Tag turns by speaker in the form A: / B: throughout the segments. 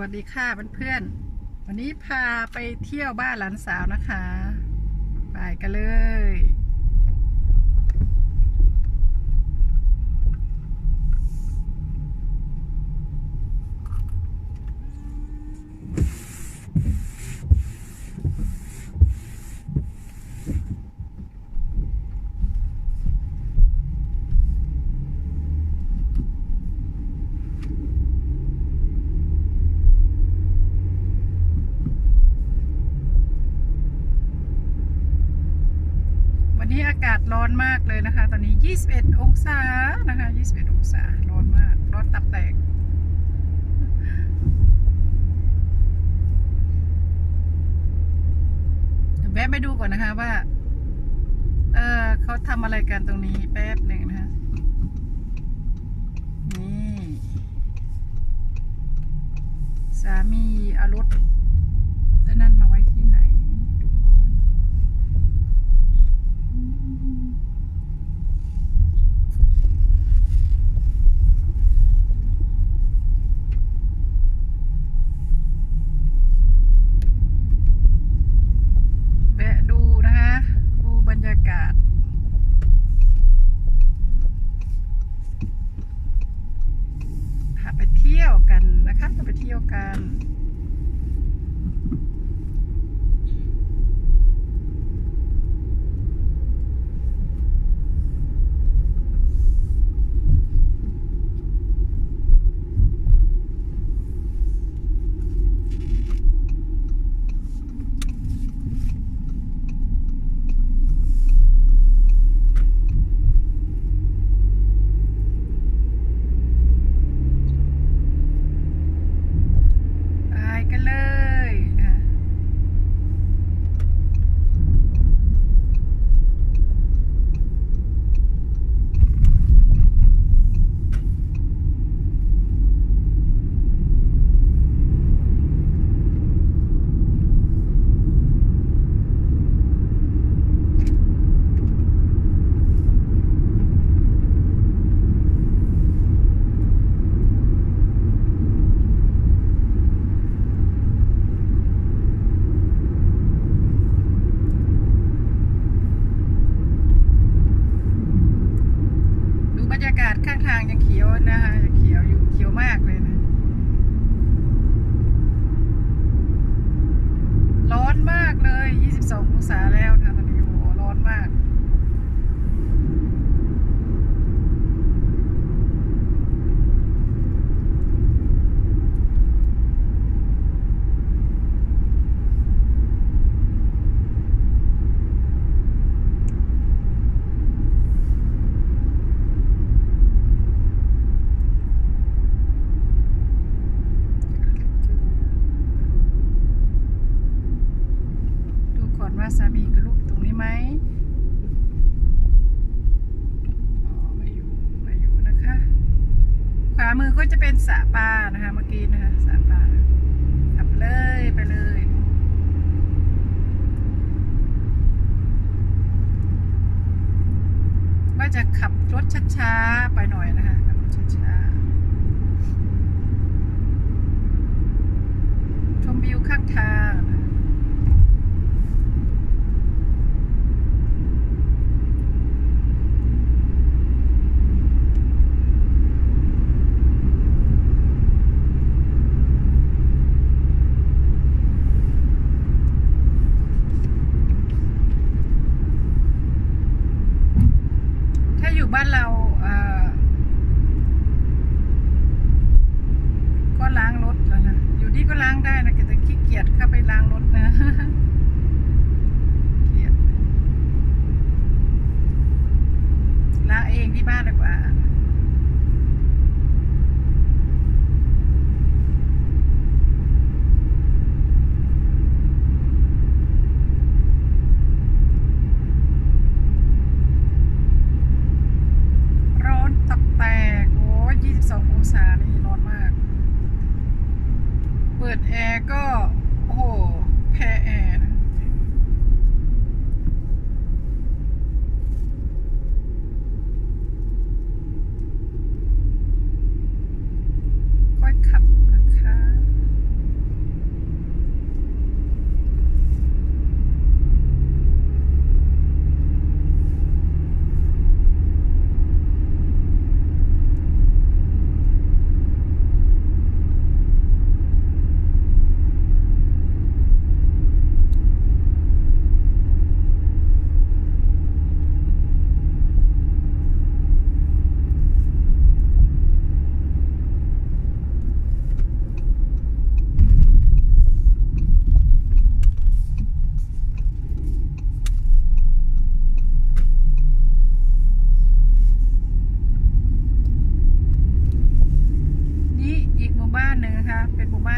A: วัสดีค่ะเพื่อนๆวันนี้พาไปเที่ยวบ้านหลานสาวนะคะ ไปกันเลย ร้อนมากเลยนะคะ ตอนนี้ 21 องศานะคะ 21 องศา ร้อนมาก ร้อนตับแตก แวะไปดูก่อนนะคะว่า เออเขาทำอะไรกันตรงนี้แป๊บหนึ่งนะคะนี่สามีเอารถแต่นั่นมาไว้ที่ไหนทุกคน แวะดูนะคะ ดูบรรยากาศ พาไปเที่ยวกันนะคะ พาไปเที่ยวกัน ไปกันเลยนะคะดูบรรยากาศข้างทางยังเขียวนะคะยังเขียวอยู่เขียวมากเลยนะ ร้อนมากเลย 22 องศาแล้วนะคะตอนนี้โอ้โหร้อนมาก ดูก่อนว่าสามีกับลูกตรงนี้ไหมอ๋อไม่อยู่ไม่อยู่นะคะ ขวามือก็จะเป็นสระปลานะคะ เมื่อกี้นะคะสระปาขับเลยไปเลยว่าจะขับรถช้าๆไปหน่อยนะคะขับรถช้าๆชมวิวข้างทางนะ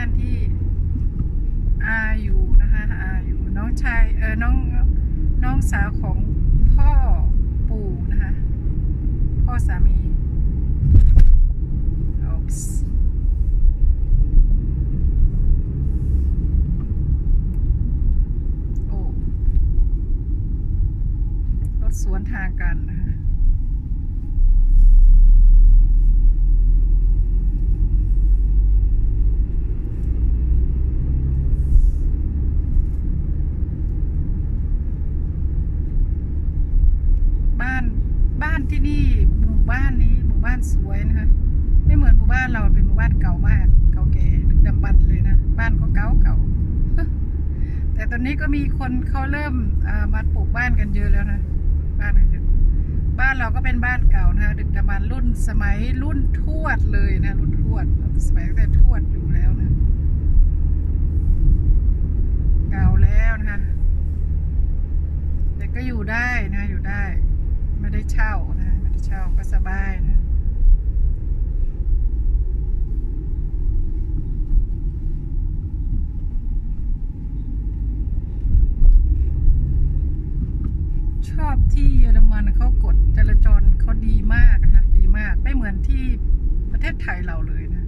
A: านที่อาอยู่นะคะอาอยู่น้องชายเออน้องน้องสาวของพ่อปู่นะคะ พ่อสามีโอ๊ปส์โอ้รถสวนทางกันนะคะ บ้านบ้านที่นี่หมู่บ้านนี้หมู่บ้าน สวยนะคะ ไม่เหมือนหมู่บ้านเราเป็นหมู่บ้านเก่ามาก เก่าแก่ดึกดำบรรเลยนะ บ้านก็เก่าเก่าแต่ตอนนี้ก็มีคนเขาเริ่มมาปลูกบ้านกันเยอะแล้วนะ บ้านกันเยอะบ้านเราก็เป็นบ้านเก่านะคะ ดึกดำบรรรุ่นสมัยรุ่นทวดเลยนะ รุ่นทวดสมัยแต่ทวดอยู่แล้วนะเก่าแล้วนะคะแต่ก็อยู่ได้นะอยู่ได้ ไม่ได้เช่านะไม่ได้เช่าก็สบายนะ ชอบที่เยอรมันเขากฎจราจรเขาดีมากนะคะดีมาก ไม่เหมือนที่ประเทศไทยเราเลยนะ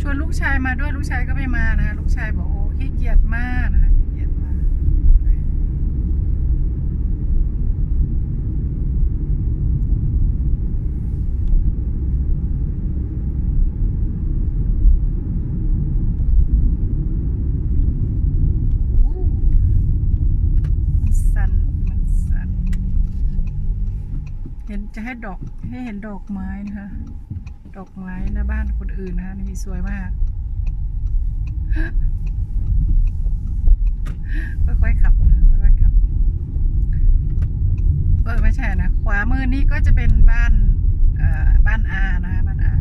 A: ชวนลูกชายมาด้วยลูกชายก็ไม่มานะคะลูกชายบอกโอ้ขี้เกียจมากนะคะขี้เกียจมากอู้มันสั่นมันสั่นเห็น จะให้ดอกให้เห็นดอกไม้นะคะ ดอกไม้หน้าบ้านคนอื่นนะคะนี่สวยมากค่อยๆขับนะค่อยๆขับเออไม่ใช่นะ ขวามือนี้ก็จะเป็นบ้านเอ่อบ้านอานะคะบ้านอา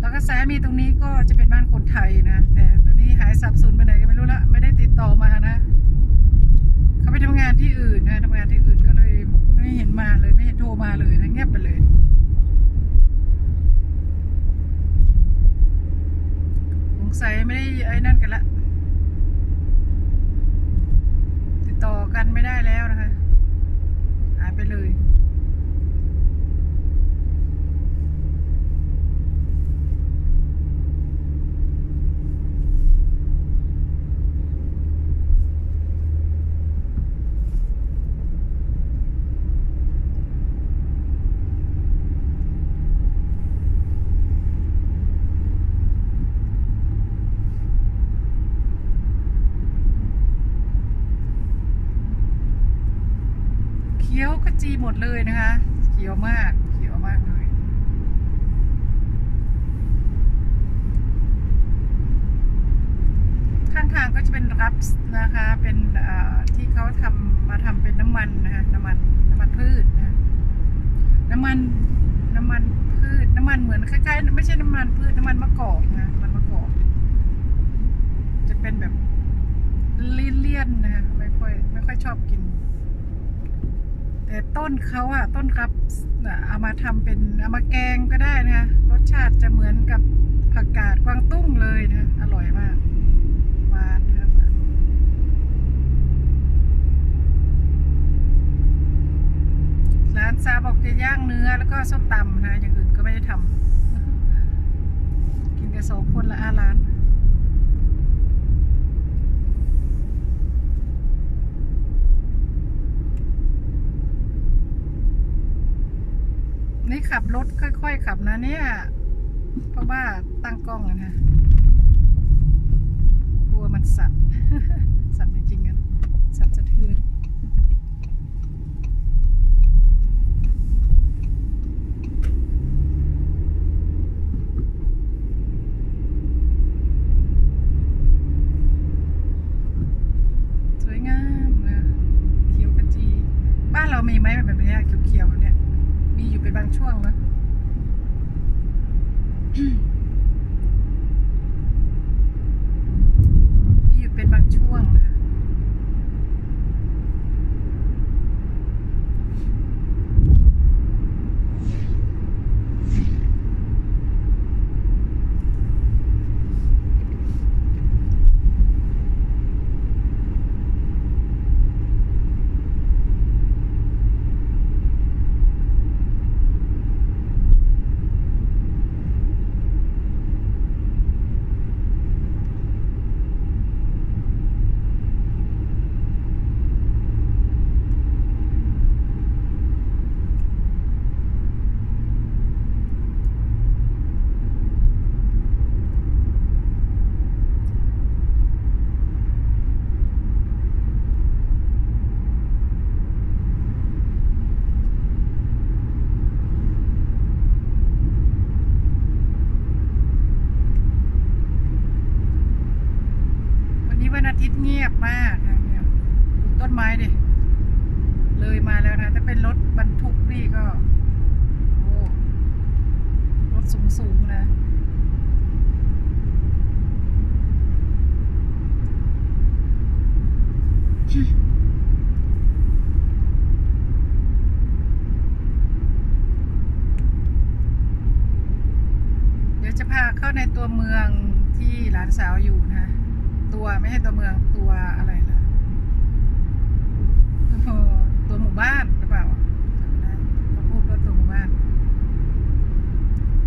A: แล้วก็ซ้ายมีตรงนี้ก็จะเป็นบ้านคนไทยนะ แต่ตัวนี้หายสับสนไปไหนก็ไม่รู้ละ ไม่ได้ติดต่อมานะ เขาไปทำงานที่อื่นนะทำงานที่อื่นก็เลยไม่เห็นมาเลย ไม่เห็นโทรมาเลยนะเงียบไปเลยสงสัยไม่ได้ไอ้นั่นกันละ ติดต่อกันไม่ได้แล้วนะคะหายไปเลย เขียวขจีห มดเลยนะคะ เขียวมากเขียวมากเลยข้างทางก็จะเป็นรับนะคะ เป็นที่เขาทำมาทำเป็นน้ำมันนะคะน้ำมันน้ำมันพืชนะน้ำมันน้ำมันพืชน้ำมันเหมือนคล้ายๆไม่ใช่น้ำมันพืชน้ำมันมะกอกนะมันมะกอกจะเป็นแบบเลี่ยนๆนะคะไม่ค่อยไม่ค่อยชอบกิน แต่ต้นเขาอะต้นครับเอามาทำเป็นเอามาแกงก็ได้นะคะรสชาติจะเหมือนกับผักกาดกวางตุ้งเลยนะอร่อยมากหวานครับร้านซาบอกจะย่างเนื้อแล้วก็ส้มตำนะอย่างอื่นก็ไม่ได้ทำกินกันสองคนละอาร้าน นี่ขับรถค่อย ๆ ขับนะเนี่ย เพราะว่าตั้งกล้องนะกลัวมันสั่น สั่นจริงๆนะสั่นสะเทือน สวยงามนะเขียวขจี บ้านเรามีไหมแบบเนี้ยเขียวๆแบบเนี้ย มีอยู่เป็นบางช่วงนะ เงียบมากนะเงียบ ดูต้นไม้ดิ เลยมาแล้วนะ ถ้าเป็นรถบรรทุกนี่ก็ โอ้ รถสูงสูงๆนะ เดี๋ยวจะพาเข้าในตัวเมืองที่หลานสาวอยู่นะ ตัวไม่ใช่ตัวเมืองตัวอะไรล่ะเออ ตัวหมู่บ้านหรือเปล่าจำไม่ได้เขาพูดว่าตัวหมู่บ้าน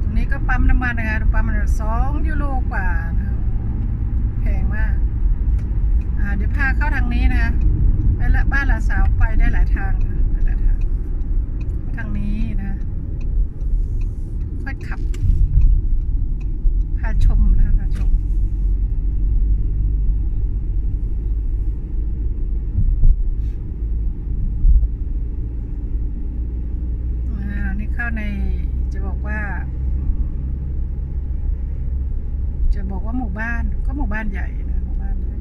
A: ตรงนี้ก็ปั๊มน้ำมันนะคะปั๊มมันสองยูโรกว่านะแพงมากอ่าเดี๋ยวพาเข้าทางนี้นะไปละบ้านหลาสาวไปได้หลายทางนะหลายทางทางนี้นะ ค่อยขับ พาชมนะพาชม อ่า นี่เข้า ในจะบอกว่า จะบอกว่าหมู่บ้านก็หมู่บ้านใหญ่นะหมู่บ้านใหญ่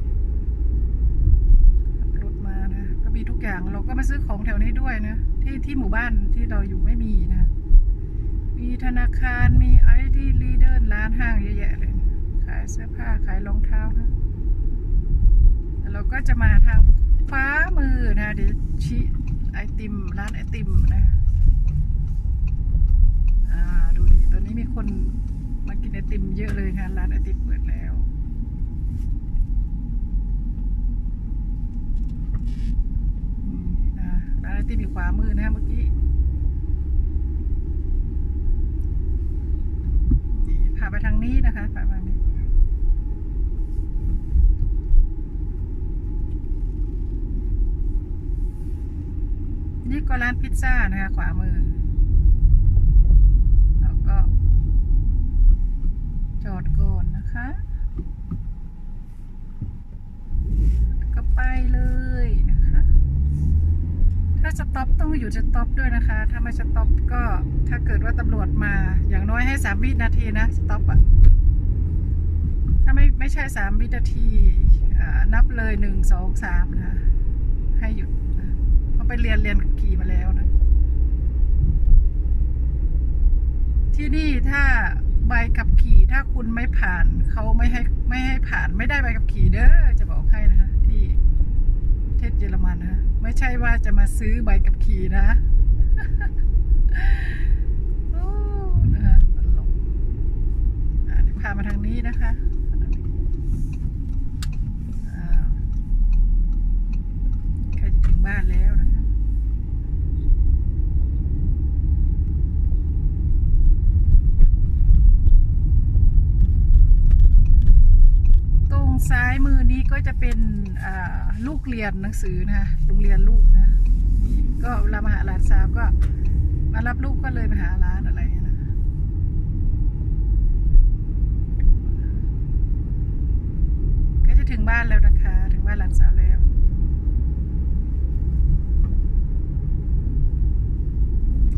A: ขับรถมานะก็มีทุกอย่างเราก็มาซื้อของแถวนี้ด้วยนะที่ที่หมู่บ้านที่เราอยู่ไม่มีนะ มีธนาคารมีไอดีลีเดอร์ร้านห้างเยอะแยะเลย ขายเสื้อผ้าขายรองเท้านะเราก็จะมาทางฟ้ามือนะเดี๋ยวชี้ไอติมร้านไอติมนะ อ่าดูดิตอนนี้มีคนมากินไอ ติมเยอะเลยค่ะ ร้านไอติมเปิดแล้วนี่นะร้านไอติมอยู่ขวามือนะเมื่อกี้พาไปทางนี้นะคะพาไปทางนี้นี่ก็ร้านพิซซ่านะคะ ขวามือ แล้วก็ จอดก่อนนะคะ ก็ไปเลยนะคะ ถ้าส ต็อปต้องอยู่สต็อปด้วยนะคะ ถ้าไม่สต็อปก็ถ้าเกิดว่าตำรวจมา อย่างน้อยให้สามวินาทีนะสต็อปอะถ้าไม่ไม่ใช่สามวินาทีนับเลยหนึ่งสองสามนะคะให้หยุดนะเพราะไปเรียนเรียนขับขี่มาแล้วนะ ที่นี่ถ้าใบขับขี่ถ้าคุณไม่ผ่าน เขาไม่ให้ไม่ให้ผ่าน ไม่ได้ใบขับขี่เด้อจะบอกให้นะคะ เทศเยอรมันนะไม่ใช่ว่าจะมาซื้อใบกับขี่นะโอ้นะคะตลกอะเดี๋ยวพามาทางนี้นะคะใกล้จะถึงบ้านแล้วนะคะ ตรง ซ้ายมือนี้ก็จะเป็นลูกเรียนหนังสือนะคะโรงเรียนลูกนะ ก็เวลามาหาหลานสาวก็มารับลูกก็เลยมาหาร้านอะไรเงี้ยนะก็จะถึงบ้านแล้วนะคะ ถึงบ้านหลานสาวแล้ว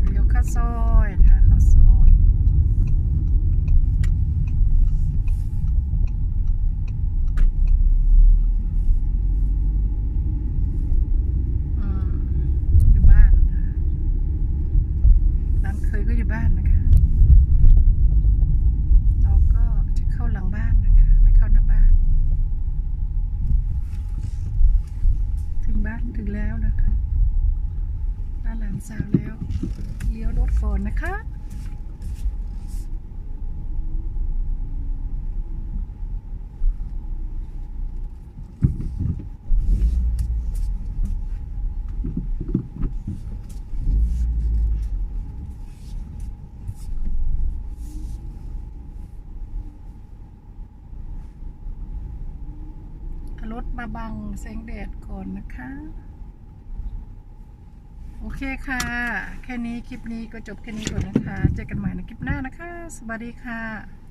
A: เลี้ยวข้าซอยนะคะข้าซอย อืมอยู่บ้านนะร้านเคยก็อยู่บ้านนะคะ เราก็จะเข้าหลังบ้านนะคะ ไม่เข้าหน้าบ้าน ถึงบ้านถึงแล้วนะคะ บ้านหลานสาวแล้วเลี้ยวรถก่อนนะคะ เอารถมา บังแสงแดดก่อนนะคะ โอเคค่ะ แค่นี้คลิปนี้ก็จบแค่นี้ก่อนนะคะ เจอกันใหม่ในคลิปหน้านะคะ สวัสดีค่ะ